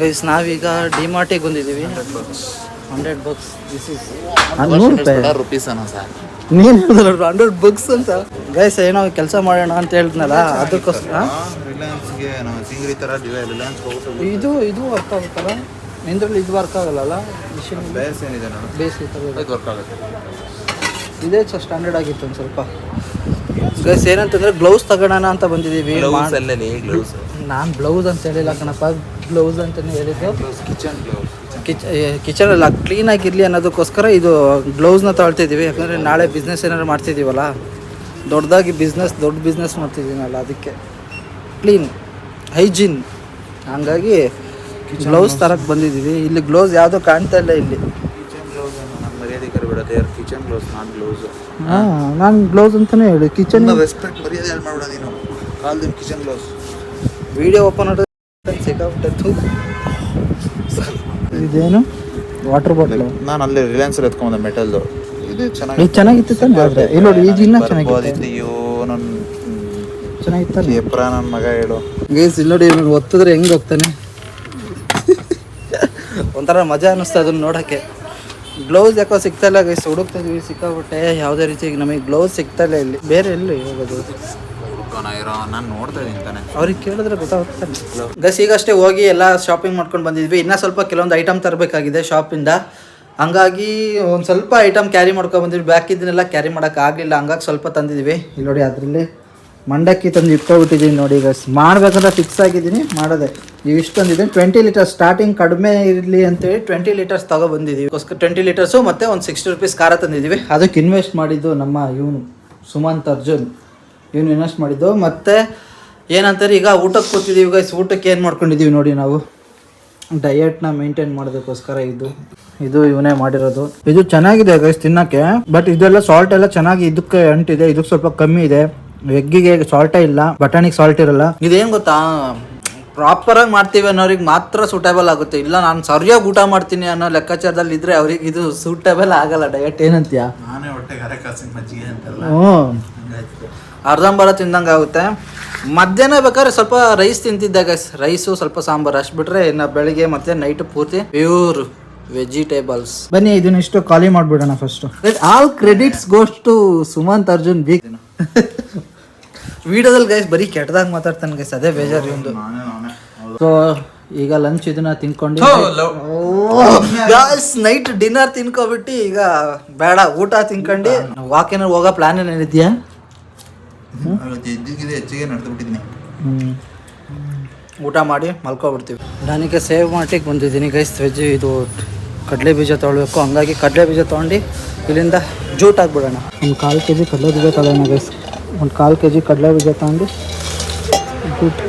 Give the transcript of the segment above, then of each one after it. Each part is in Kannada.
ಗೈಸ್ ನಾವೀಗ ಡಿಮಾರ್ಟಿಗೆ ಬಂದಿದ್ದೀವಿ. ಹಂಡ್ರೆಡ್ ಬಕ್ಸ್ ದಿಸ್ ಇಸ್ ನೂರು ರೂಪಾಯಿ? ರುಪೀಸ್ ಅನ್ನೋ ಸರ್ ನೀನು ಹೇಳಿದ್ರು ಹಂಡ್ರೆಡ್ ಬುಕ್ಸ್ ಅಂತ. ಗೈಸ್ ಏನೋ ಕೆಲಸ ಮಾಡೋಣ ಅಂತ ಹೇಳಿದ್ನಲ್ಲ ಅದಕ್ಕೋಸ್ಕರ ಇದು ಇದು ವರ್ಕ್ ಆಗುತ್ತಲ್ಲ? ನಿಂದ್ರಲ್ಲಿ ಇದು ವರ್ಕ್ ಆಗಲ್ಲ ಮಿಷಿನ್ ಬೇಸ್ ಏನಿದೆ ನಾನು ಬೇಸ್. ವರ್ಕ್ ಆಗುತ್ತೆ. ಇದೇ ಸ್ಟ್ಯಾಂಡರ್ಡ್ ಆಗಿತ್ತು ಒಂದು ಸ್ವಲ್ಪ. ಗೈಸ್ ಏನಂತಂದ್ರೆ ಗ್ಲೌಸ್ ತಗೋಣ ಅಂತ ಬಂದಿದ್ದೀವಿ. ನಾನು ಬ್ಲೌಸ್ ಅಂತ ಹೇಳಿಲ್ಲ ಕಣಪ್ಪ. ಗ್ಲೌಸ್ ಅಂತಲೇ ಹೇಳಿದ್ದು. ಕಿಚನ್ ಕಿಚ್ ಕಿಚನ್ ಎಲ್ಲ ಕ್ಲೀನಾಗಿರಲಿ ಅನ್ನೋದಕ್ಕೋಸ್ಕರ ಇದು ಗ್ಲೌಸ್ನ ತಗೊಳ್ತಿದ್ದೀವಿ. ಯಾಕಂದರೆ ನಾಳೆ ಬಿಸ್ನೆಸ್ ಏನಾದ್ರು ಮಾಡ್ತಿದ್ದೀವಲ್ಲ? ದೊಡ್ಡದಾಗಿ ಬಿಸ್ನೆಸ್ ದೊಡ್ಡ ಬಿಸ್ನೆಸ್ ಮಾಡ್ತಿದ್ದೀನಲ್ಲ ಅದಕ್ಕೆ. ಕ್ಲೀನ್ ಹೈಜೀನ್ ಹಂಗಾಗಿ ಗ್ಲೌಸ್ ತರಕ್ಕೆ ಬಂದಿದ್ದೀವಿ. ಇಲ್ಲಿ ಗ್ಲೌಸ್ ಯಾವುದೋ ಕಾಣ್ತಾ ಇಲ್ಲ ಇಲ್ಲಿ. ಕರಿಬಿಡೋದು ಯಾರು ಕಿಚನ್ ಗ್ಲೌಸ್ ನಾಟ್ ಗ್ಲೌಸ್ ನಾನು ಗ್ಲೌಸ್ ಅಂತಲೇ ಹೇಳಿ. ಕಿಚನ್ ರೆಸ್ಪೆಕ್ಟ್ ಮರ್ಯಾದೆ ಹೇಳಿ ಮಾಡ್ಬಿಡೋದು ನೀನು? Call them kitchen gloves video open ಮಾಡೋದು ಸಿಕ್ಕಾಬಿಟ್ಟು ಇದೇನು? ವಾಟರ್ ಬಾಟಲ್ ನಾನು ಅಲ್ಲಿ ರಿಲಯನ್ಸ್ ಎತ್ಕೊಂಬಂದೆ ಮೆಟಲ್ದು ಇದು ಚೆನ್ನಾಗಿ ಚೆನ್ನಾಗಿತ್ತು ತಾನೆ ಆದರೆ. ಇಲ್ಲಿ ನೋಡಿ ಇದು ಇನ್ನೂ ಚೆನ್ನಾಗಿತ್ತು. ಅಯ್ಯೋ ನನ್ನ ಚೆನ್ನಾಗಿತ್ತಲ್ಲ ಎಪ್ರ ನನ್ನ ಮಗ ಹೇಳು. ಗೇಸ್ ಇಲ್ಲಿ ನೋಡಿ ಒತ್ತಿದ್ರೆ ಹೆಂಗೆ ಹೋಗ್ತಾನೆ? ಒಂಥರ ಮಜಾ ಅನ್ನಿಸ್ತಾ ಅದನ್ನ ನೋಡೋಕ್ಕೆ ಗ್ಲೌಸ್ ಯಾಕೋ ಸಿಗ್ತಾ ಇಲ್ಲ, ಗೈಸ್. ಹುಡುಕ್ತಿದ್ವಿ ಸಿಕ್ಕಾಬಿಟ್ಟೆ ಯಾವುದೇ ರೀತಿ ನಮಗೆ ಗ್ಲೌಸ್ ಸಿಗ್ತಾ ಇಲ್ಲ ಇಲ್ಲಿ. ಬೇರೆ ಎಲ್ಲಿ ಹೋಗೋದು ನಾನು ನೋಡ್ತಾ ಇದ್ದೀನಿ ತಾನೆ ಅವ್ರಿಗೆ ಕೇಳಿದ್ರೆ ಗೊತ್ತಾಗುತ್ತೆ. ಗಸ್, ಈಗಷ್ಟೇ ಹೋಗಿ ಎಲ್ಲ ಶಾಪಿಂಗ್ ಮಾಡ್ಕೊಂಡು ಬಂದಿದ್ವಿ. ಇನ್ನೂ ಸ್ವಲ್ಪ ಕೆಲವೊಂದು ಐಟಮ್ ತರಬೇಕಾಗಿದೆ ಶಾಪಿಂದ ಹಂಗಾಗಿ ಒಂದು ಸ್ವಲ್ಪ ಐಟಮ್ ಕ್ಯಾರಿ ಮಾಡ್ಕೊಂಡು ಬಂದಿದ್ವಿ. ಬ್ಯಾಕಿದ್ದನ್ನೆಲ್ಲ ಕ್ಯಾರಿ ಮಾಡೋಕ್ಕಾಗಲಿಲ್ಲ ಹಂಗಾಗಿ ಸ್ವಲ್ಪ ತಂದಿದ್ವಿ. ಇಲ್ಲಿ ನೋಡಿ ಅದರಲ್ಲಿ ಮಂಡಕ್ಕಿ ತಂದು ಇಟ್ಕೊಬಿಟ್ಟಿದ್ದೀನಿ ನೋಡಿ, ಈಗ ಮಾಡ್ಬೇಕಂದ್ರೆ ಫಿಕ್ಸ್ ಆಗಿದ್ದೀನಿ, ಮಾಡೋದೆ. ಇವಿಷ್ಟು ತಂದಿದ್ದೀನಿ ಟ್ವೆಂಟಿ ಲೀಟರ್ಸ್ ಸ್ಟಾರ್ಟಿಂಗ್ ಕಡಿಮೆ ಇರಲಿ ಅಂತೇಳಿ ಟ್ವೆಂಟಿ ಲೀಟರ್ಸ್ ತಗೊಬಂದಿದ್ದೀವಿ ಟ್ವೆಂಟಿ ಲೀಟರ್ಸು ಮತ್ತು ಒಂದು ಸಿಕ್ಸ್ಟಿ ರುಪೀಸ್ ಖಾರ ತಂದಿದ್ದೀವಿ ಅದಕ್ಕೆ ಇನ್ವೆಸ್ಟ್ ಮಾಡಿದ್ದು ನಮ್ಮ ಇವನು, ಸುಮಂತ್ ಅರ್ಜುನ್. ಇವನು ಇನ್ವೆಸ್ಟ್ ಮಾಡಿದ್ದು. ಮತ್ತು ಏನಂತಾರೆ, ಈಗ ಊಟಕ್ಕೆ ಕೂತಿದ್ದೀವಿ ಗೈಸ್ ಊಟಕ್ಕೆ ಏನು ಮಾಡ್ಕೊಂಡಿದ್ದೀವಿ ನೋಡಿ ನಾವು. ಡಯಟ್ನ ಮೇಂಟೈನ್ ಮಾಡೋದಕ್ಕೋಸ್ಕರ ಇದು. ಇದು ಇವನೇ ಮಾಡಿರೋದು. ಇದು ಚೆನ್ನಾಗಿದೆ ಗೈಸ್ ತಿನ್ನೋಕ್ಕೆ ಬಟ್ ಇದೆಲ್ಲ ಸಾಲ್ಟ್ ಎಲ್ಲ ಚೆನ್ನಾಗಿ ಇದಕ್ಕೆ ಅಂಟಿದೆ. ಇದಕ್ಕೆ ಸ್ವಲ್ಪ ಕಮ್ಮಿ ಇದೆ. ಎಗ್ಗಿಗೆ ಸಾಲ್ಟೇ ಇಲ್ಲ ಬಟಾಣಿಗೆ ಸಾಲ್ಟ್ ಇರಲ್ಲ. ಇದೇನು ಗೊತ್ತಾ? ಪ್ರಾಪರ್ ಆಗಿ ಮಾಡ್ತೀವಿ ಅನ್ನೋರಿಗೆ ಮಾತ್ರ ಸೂಟೇಬಲ್ ಆಗುತ್ತೆ. ಇಲ್ಲ ನಾನು ಸರಿಯಾಗಿ ಊಟ ಮಾಡ್ತೀನಿ ಅನ್ನೋ ಲೆಕ್ಕಾಚಾರದಲ್ಲಿ ಇದ್ರೆ ಅವ್ರಿಗೆ ಇದು ಸೂಟೇಬಲ್ ಆಗಲ್ಲ. ಡಯಟ್ ಏನಂತೀಯ? ಹ್ಞೂ ಅರ್ಧಂಬರ ತಿಂದಂಗೆ ಆಗುತ್ತೆ. ಮಧ್ಯಾಹ್ನ ಬೇಕಾದ್ರೆ ಸ್ವಲ್ಪ ರೈಸ್ ತಿಂತಿದ್ದೆ ಗೈಸ್ ರೈಸು ಸ್ವಲ್ಪ ಸಾಂಬಾರು. ಅಷ್ಟು ಬಿಟ್ರೆ ಇನ್ನು ಬೆಳಿಗ್ಗೆ ಮತ್ತೆ ನೈಟ್ ಪೂರ್ತಿ ಪ್ಯೂರ್ ವೆಜಿಟೇಬಲ್ಸ್ ಬನ್ನಿ ಇದನ್ನ ಇಷ್ಟು ಖಾಲಿ ಮಾಡ್ಬಿಡೋಣ first all credits goes to Sumanth Arjun big ವಿಡಿಯೋದಲ್ಲಿ ಗೈಸ್ ಬರೀ ಕೆಟ್ಟದಾಗ ಮಾತಾಡ್ತಾನೆ ಗೈಸ್ ಅದೇ ಬೇಜಾರು ಇವಂದು ನಾನೇ ಸೊ ಈಗ ಲಂಚ್ ಇದನ್ನ ತಿನ್ಕೊಂಡು ನೈಟ್ ಡಿನ್ನರ್ ತಿನ್ಕೊಬಿಟ್ಟು ಈಗ ಬೇಡ ಊಟ ತಿನ್ಕೊಂಡು ವಾಕ್ ಏನಾರು ಹೋಗೋ ಪ್ಲಾನ್ ಏನಿದ್ಯಾ ಹೆಚ್ಚಿಗೆ ನಡೆದ್ಬಿಟ್ಟಿದ್ದೀನಿ. ಊಟ ಮಾಡಿ ಮಲ್ಕೊಬಿಡ್ತೀವಿ. ನನಗೆ ಸೇವ್ ಮಾಡ್ಲಿಕ್ಕೆ ಬಂದಿದ್ದೀನಿ ಗೈಸ್ ವೆಜ್ ಇದು ಕಡಲೆ ಬೀಜ ತೊಗೊಳ್ಬೇಕು ಹಂಗಾಗಿ ಕಡಲೆ ಬೀಜ ತೊಗೊಂಡು ಇಲ್ಲಿಂದ ಜೂಟ್ ಹಾಕ್ಬಿಡೋಣ. ಒಂದು ಕಾಲು ಕೆ ಜಿ ಕಡಲೆ ಬೀಜ ತಗೊಳ್ಳೋಣ ಗೈಸ್ ಒಂದು ಕಾಲು ಕೆ ಜಿ ಕಡಲೆ ಬೀಜ ತಗೊಂಡು ಜೂಟ್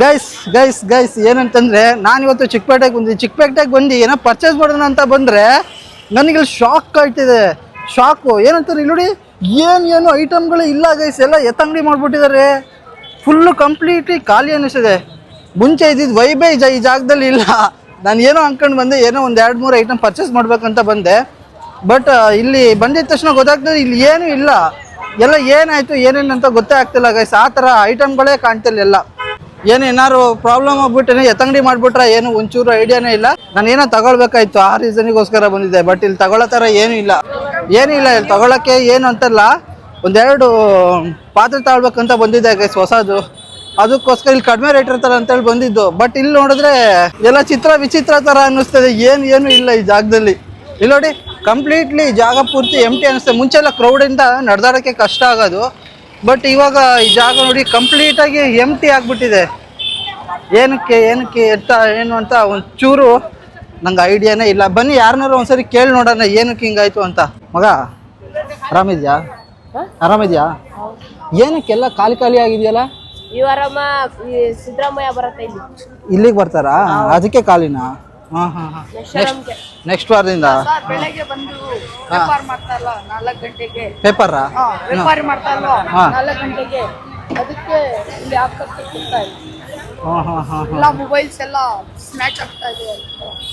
ಗೈಸ್ ಗೈಸ್ ಗೈಸ್ ಏನಂತಂದ್ರೆ ನಾನು ಇವತ್ತು ಚಿಕ್ಕಪೇಟೆಗೆ ಬಂದಿದ್ದೆ ಚಿಕ್ಕಪೇಟೆಗೆ ಬಂದು ಏನೋ ಪರ್ಚೇಸ್ ಮಾಡೋಣ ಅಂತ ಬಂದರೆ ನನಗೆ ಶಾಕ್ ಆಯ್ತಿದೆ ಶಾಕು ಏನಂತಾರೆ ಇಲ್ಲಿ ನೋಡಿ, ಏನು ಏನು ಐಟಮ್ಗಳು ಇಲ್ಲ ಗೈಸ್ ಎಲ್ಲ ಎತ್ತಂಗಡಿ ಮಾಡಿಬಿಟ್ಟಿದ್ದಾರೆ. ಫುಲ್ಲು ಕಂಪ್ಲೀಟ್ಲಿ ಖಾಲಿ ಅನ್ನಿಸಿದೆ ಮುಂಚೆ ಇದ್ದಿದ್ದು ವೈಬೇ ಈ ಜಾಗದಲ್ಲಿ ಇಲ್ಲ. ನಾನು ಏನೋ ಅಂದ್ಕೊಂಡು ಬಂದೆ, ಏನೋ ಒಂದು ಎರಡು ಮೂರು ಐಟಮ್ ಪರ್ಚೇಸ್ ಮಾಡಬೇಕಂತ ಬಂದೆ. ಬಟ್ ಇಲ್ಲಿ ಬಂದಿದ ತಕ್ಷಣ ಗೊತ್ತಾಗ್ತದೆ, ಇಲ್ಲಿ ಏನೂ ಇಲ್ಲ. ಎಲ್ಲ ಏನಾಯಿತು, ಏನೇನು ಅಂತ ಗೊತ್ತೇ ಆಗ್ತಿಲ್ಲ ಗೈಸ್ ಆ ಥರ ಐಟಮ್ಗಳೇ ಕಾಣ್ತಿಲ್ಲ ಎಲ್ಲ. ಏನು ಏನಾರು ಪ್ರಾಬ್ಲಮ್ ಆಗ್ಬಿಟ್ಟೆ ಎತ್ತಂಗಡಿ ಮಾಡಿಬಿಟ್ರೆ ಏನು, ಒಂಚೂರು ಐಡಿಯಾನೇ ಇಲ್ಲ. ನಾನು ಏನೋ ತಗೊಳ್ಬೇಕಾಯ್ತು, ಆ ರೀಸನಿಗೋಸ್ಕರ ಬಂದಿದ್ದೆ. ಬಟ್ ಇಲ್ಲಿ ತಗೊಳ್ಳೋ ಥರ ಏನೂ ಇಲ್ಲ. ಏನೂ ಇಲ್ಲ, ಇಲ್ಲಿ ತಗೊಳ್ಳೋಕ್ಕೆ ಏನು ಅಂತಲ್ಲ, ಒಂದೆರಡು ಪಾತ್ರೆ ತಗೊಳ್ಬೇಕಂತ ಬಂದಿದ್ದೆ ಗೈಸ್ ಹೊಸದು. ಅದಕ್ಕೋಸ್ಕರ ಇಲ್ಲಿ ಕಡಿಮೆ ರೇಟ್ ಇರ್ತಾರೆ ಅಂತೇಳಿ ಬಂದಿದ್ದು. ಬಟ್ ಇಲ್ಲಿ ನೋಡಿದ್ರೆ ಎಲ್ಲ ಚಿತ್ರ ವಿಚಿತ್ರ ಥರ ಅನ್ನಿಸ್ತದೆ. ಏನು ಏನು ಇಲ್ಲ ಈ ಜಾಗದಲ್ಲಿ. ಇಲ್ಲಿ ನೋಡಿ ಕಂಪ್ಲೀಟ್ಲಿ ಜಾಗ ಪೂರ್ತಿ ಎಂಟಿ ಅನಿಸ್ತದೆ ಮುಂಚೆಲ್ಲ ಕ್ರೌಡಿಂದ ನಡೆದಾಡೋಕ್ಕೆ ಕಷ್ಟ ಆಗೋದು. ಬಟ್ ಇವಾಗ ಈ ಜಾಗ ನೋಡಿ ಕಂಪ್ಲೀಟಾಗಿ ಎಂಟಿ ಆಗಿಬಿಟ್ಟಿದೆ. ಏನಕ್ಕೆ ಏನಕ್ಕೆ ಎತ್ತ ಏನು ಅಂತ ಒಂಚೂರು ನಂಗೆ ಐಡಿಯಾನೇ ಇಲ್ಲ. ಬನ್ನಿ ಯಾರನ್ನಾರು ಒಂದ್ಸರಿ ಕೇಳಿ ನೋಡೋಣ ಏನಕ್ಕೆ ಹಿಂಗಾಯ್ತು ಅಂತ. ಮಗ ಆರಾಮಿದ್ಯಾ? ಆರಾಮಿದ್ಯಾ? ಏನಕ್ಕೆಲ್ಲ ಖಾಲಿ ಖಾಲಿ ಆಗಿದೆಯಲ್ಲ? ಈ ಈ ಸಿದ್ದರಾಮಯ್ಯ ಬರುತ್ತೆ ಇಲ್ಲಿ? ಇಲ್ಲಿಗೆ ಬರ್ತಾರಾ? ಅದಕ್ಕೆ ಕಾಲಿನ? ಹಾಂ ಹಾಂ ಹಾಂ. ನೆಕ್ಸ್ಟ್ ವಾರದಿಂದ? ಬೆಳಗ್ಗೆ ಬಂದು ವ್ಯಾಪಾರ ಮಾಡ್ತಾರಲ್ಲ ನಾಲ್ಕು ಗಂಟೆಗೆ. ಪೇಪರಾ ವ್ಯಾಪಾರ ಮಾಡ್ತಾರಲ್ಲ ಹಾ. ನಾಲ್ಕು ಗಂಟೆಗೆ. ಅದಕ್ಕೆ ಇಲ್ಲಿ ಹಾಕಕ್ಕೆ ಕೂತಾರೆ ಹಾಂ ಹಾಂ ಹಾಂ ಹಾಂ. ಎಲ್ಲ ಮೊಬೈಲ್ಸ್ ಎಲ್ಲ ಸ್ನ್ಯಾಚ್ ಆಗ್ತಾ ಇದೆ.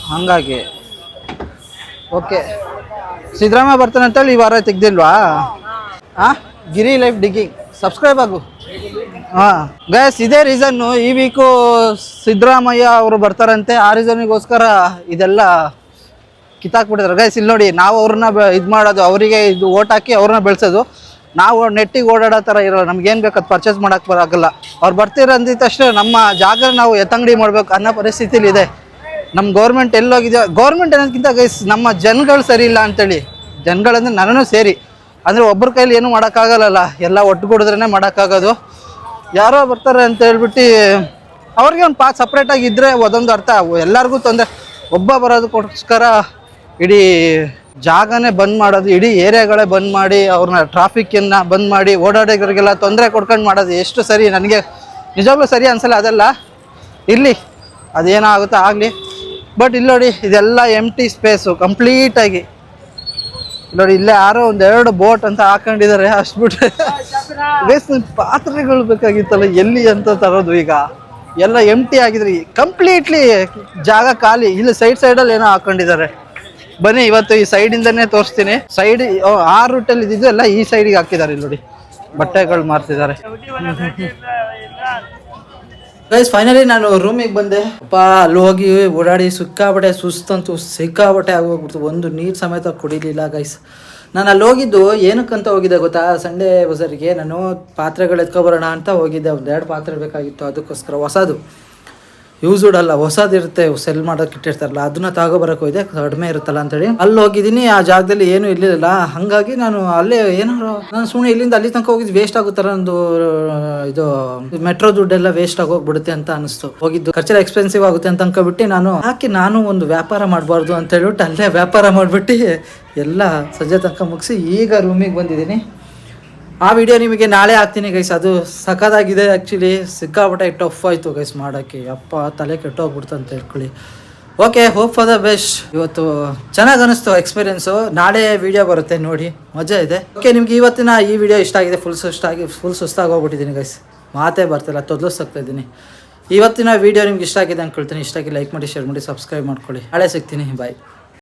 ಹಂಗಾಗಿ. ಓಕೆ. ಸಿದ್ದರಾಮಯ್ಯ ಬರ್ತಾನೆ ಅಂತೇಳಿ ಈ ವಾರ ತೆಗ್ದಿಲ್ವಾ? ಹಾ. ಗಿರಿ ಲೈಫ್ ಡಿಗ್ಗಿಂಗ್ ಸಬ್ಸ್ಕ್ರೈಬ್ ಆಗು. ಹಾಂ. ಗೈಸ್ ಇದೇ ರೀಸನ್ ಈ ವೀಕು ಸಿದ್ದರಾಮಯ್ಯ ಅವರು ಬರ್ತಾರಂತೆ. ಆ ರೀಸನ್ಗೋಸ್ಕರ ಇದೆಲ್ಲ ಕಿತ್ತಾಕ್ಬಿಟ್ಟಿದ್ದಾರೆ ಗೈಸ್ ಇಲ್ಲಿ ನೋಡಿ, ನಾವು ಅವ್ರನ್ನ ಇದು ಮಾಡೋದು, ಅವರಿಗೆ ಇದು ಓಟ್ ಹಾಕಿ ಅವ್ರನ್ನ ಬೆಳೆಸೋದು. ನಾವು ನೆಟ್ಟಿಗೆ ಓಡಾಡೋ ಥರ ಇರೋಲ್ಲ. ನಮ್ಗೇನು ಬೇಕು ಅದು ಪರ್ಚೇಸ್ ಮಾಡೋಕ್ಕೆ ಬರೋಕ್ಕಲ್ಲ ಅವ್ರು ಬರ್ತೀರ ಅಂದಿದ ತಕ್ಷಣ ನಮ್ಮ ಜಾಗ ನಾವು ಎತ್ತಂಗಡಿ ಮಾಡಬೇಕು ಅನ್ನೋ ಪರಿಸ್ಥಿತಿಲಿ ಇದೆ. ನಮ್ಮ ಗೌರ್ಮೆಂಟ್ ಎಲ್ಲೋಗಿದೆ ಗೌರ್ಮೆಂಟ್ ಅನ್ನೋದಕ್ಕಿಂತ ಗೈಸ್ ನಮ್ಮ ಜನಗಳು ಸರಿ ಇಲ್ಲ ಅಂತೇಳಿ. ಜನಗಳಂದ್ರೆ ನನ್ನೂ ಸೇರಿ. ಅಂದರೆ ಒಬ್ಬರ ಕೈಲಿ ಏನೂ ಮಾಡೋಕ್ಕಾಗಲ್ಲಲ್ಲ. ಎಲ್ಲ ಒಟ್ಟುಗೂಡಿದ್ರೇ ಮಾಡೋಕ್ಕಾಗೋದು. ಯಾರೋ ಬರ್ತಾರೆ ಅಂತ ಹೇಳ್ಬಿಟ್ಟು ಅವ್ರಿಗೆ ಒಂದು ಪಾಸ್ ಸಪ್ರೇಟಾಗಿ ಇದ್ದರೆ ಒಂದೊಂದು ಅರ್ಥ. ಎಲ್ಲರಿಗೂ ತೊಂದರೆ. ಒಬ್ಬ ಬರೋದಕ್ಕೋಸ್ಕರ ಇಡೀ ಜಾಗನೇ ಬಂದ್ ಮಾಡೋದು, ಇಡೀ ಏರಿಯಾಗಳೇ ಬಂದ್ ಮಾಡಿ, ಅವ್ರನ್ನ ಟ್ರಾಫಿಕ್ಕನ್ನು ಬಂದ್ ಮಾಡಿ, ಓಡಾಡೋರಿಗೆಲ್ಲ ತೊಂದರೆ ಕೊಡ್ಕೊಂಡು ಮಾಡೋದು ಎಷ್ಟು ಸರಿ? ನನಗೆ ನಿಜವಾಗ್ಲೂ ಸರಿ ಅನ್ಸಲ್ಲ ಅದೆಲ್ಲ. ಇರಲಿ ಅದೇನೋ ಆಗುತ್ತೋ ಆಗಲಿ. ಬಟ್ ಇಲ್ಲಿ ನೋಡಿ, ಇದೆಲ್ಲ ಎಂ ಟಿ ಸ್ಪೇಸು ಕಂಪ್ಲೀಟಾಗಿ ನೋಡಿ, ಇಲ್ಲೇ ಯಾರೋ ಒಂದೆರಡು ಬೋಟ್ ಅಂತ ಹಾಕೊಂಡಿದ್ದಾರೆ, ಅಷ್ಟು ಬಿಟ್ರೆ. ಬೇಸ್ ಪಾತ್ರೆಗಳು ಬೇಕಾಗಿತ್ತಲ್ಲ ಎಲ್ಲಿ ಅಂತ ತರೋದು ಈಗ? ಎಲ್ಲ ಎಂ ಟಿ ಆಗಿದ್ರಿ. ಕಂಪ್ಲೀಟ್ಲಿ ಜಾಗ ಖಾಲಿ. ಇಲ್ಲಿ ಸೈಡ್ ಸೈಡಲ್ಲಿ ಏನೋ ಹಾಕೊಂಡಿದ್ದಾರೆ. ಬನ್ನಿ ಇವತ್ತು ಈ ಸೈಡಿಂದನೇ ತೋರಿಸ್ತೀನಿ. ಸೈಡ್ ಆ ರೂಟಲ್ಲಿ ಇದ್ದಿದ್ದು ಎಲ್ಲ ಈ ಸೈಡಿಗೆ ಹಾಕಿದ್ದಾರೆ ಇಲ್ಲಿ ನೋಡಿ. ಬಟ್ಟೆಗಳು ಮಾರ್ತಿದ್ದಾರೆ. ಗೈಸ್ ಫೈನಲಿ ನಾನು ರೂಮಿಗೆ ಬಂದೆ. ಅಪ್ಪ ಅಲ್ಲಿ ಹೋಗಿ ಓಡಾಡಿ ಸಿಕ್ಕಾಬಟ್ಟೆ ಸುಸ್ತಂತೂ ಸಿಕ್ಕಾಬಟ್ಟೆ ಆಗೋಗ್ಬಿಡ್ತು. ಒಂದು ನೀರು ಸಮೇತ ಕುಡಿಲಿಲ್ಲ ಗೈಸ್ ನಾನು ಅಲ್ಲಿ ಹೋಗಿದ್ದು, ಏನಕ್ಕಂತ ಹೋಗಿದ್ದೆ ಗೊತ್ತಾ? ಸಂಡೇ ಬಜಾರಿಗೆ ನಾನು ಪಾತ್ರೆಗಳು ಎತ್ಕೊಬರೋಣ ಅಂತ ಹೋಗಿದ್ದೆ. ಒಂದೆರಡು ಪಾತ್ರೆ ಬೇಕಾಗಿತ್ತು, ಅದಕ್ಕೋಸ್ಕರ ಹೊಸದು. ಯೂಸ್ಡ್ ಅಲ್ಲ ಹೊಸದಿರುತ್ತೆ ಸೆಲ್ ಮಾಡೋಕೆ ಇಟ್ಟಿರ್ತಾರಲ್ಲ, ಅದನ್ನ ತಗೋಬರಕ್ಕೆ ಹೋಯ್ದೆ ಕಡಿಮೆ ಇರುತ್ತಲ್ಲ ಅಂತೇಳಿ. ಅಲ್ಲಿ ಹೋಗಿದ್ದೀನಿ, ಆ ಜಾಗದಲ್ಲಿ ಏನು ಇರಲಿಲ್ಲ ಹಂಗಾಗಿ ನಾನು ಅಲ್ಲೇ ಏನಾರು ನಾನು ಸುಮ್ಮನೆ ಇಲ್ಲಿಂದ ಅಲ್ಲಿ ತನಕ ಹೋಗಿದ್ದು ವೇಸ್ಟ್ ಆಗುತ್ತಾರ ಒಂದು, ಇದು ಮೆಟ್ರೋ ದುಡ್ಡೆಲ್ಲ ವೇಸ್ಟ್ ಆಗೋಗ್ಬಿಡುತ್ತೆ ಅಂತ ಅನಿಸ್ತು. ಹೋಗಿದ್ದು, ಖರ್ಚೆಲ್ಲ ಎಕ್ಸ್ಪೆನ್ಸಿವ್ ಆಗುತ್ತೆ ಅಂತ ಅನ್ಕೊಬಿಟ್ಟು ನಾನು ಹಾಕಿ ನಾನು ಒಂದು ವ್ಯಾಪಾರ ಮಾಡಬಾರ್ದು? ಅಂತ ಹೇಳ್ಬಿಟ್ಟು ಅಲ್ಲೇ ವ್ಯಾಪಾರ ಮಾಡಿಬಿಟ್ಟು, ಎಲ್ಲ ಸಂಜೆ ತನಕ ಮುಗಿಸಿ ಈಗ ರೂಮಿಗೆ ಬಂದಿದ್ದೀನಿ. ಆ ವಿಡಿಯೋ ನಿಮಗೆ ನಾಳೆ ಹಾಕ್ತೀನಿ ಗೈಸ್ ಅದು ಸಖತ್ತಾಗಿದೆ ಆ್ಯಕ್ಚುಲಿ ಸಿಕ್ಕಾಪಟ್ಟೆ ಟಫ್ ಆಯಿತು ಗೈಸ್ ಮಾಡೋಕ್ಕೆ. ಅಪ್ಪ, ತಲೆ ಕೆಟ್ಟೋಗ್ಬಿಡ್ತು ಅಂತ ಹೇಳ್ಕೊಳ್ಳಿ. Okay hope for the best ಇವತ್ತು ಚೆನ್ನಾಗಿ ಅನಿಸ್ತು ಎಕ್ಸ್ಪೀರಿಯೆನ್ಸು ನಾಳೆ ವಿಡಿಯೋ ಬರುತ್ತೆ, ನೋಡಿ. ಮಜಾ ಇದೆ. ಓಕೆ ನಿಮ್ಗೆ ಇವತ್ತಿನ ಈ ವಿಡಿಯೋ ಇಷ್ಟ ಆಗಿದೆ ಫುಲ್ ಸುಸ್ತಾಗಿ ಫುಲ್ ಸುಸ್ತಾಗಿ ಹೋಗ್ಬಿಟ್ಟಿದ್ದೀನಿ ಗೈಸ್ ಮಾತೇ ಬರ್ತಿಲ್ಲ, ತೊದಲಿಸ್ತಾ ಇದ್ದೀನಿ. ಇವತ್ತಿನ ವಿಡಿಯೋ ನಿಮ್ಗೆ ಇಷ್ಟ ಆಗಿದೆ ಅಂದ್ಕೊಳ್ತೀನಿ. ಇಷ್ಟ ಆಗಿ ಲೈಕ್ ಮಾಡಿ ಶೇರ್ ಮಾಡಿ ಸಬ್ಸ್ಕ್ರೈಬ್ ಮಾಡ್ಕೊಳ್ಳಿ. ನಾಳೆ ಸಿಗ್ತೀನಿ. ಬಾಯ್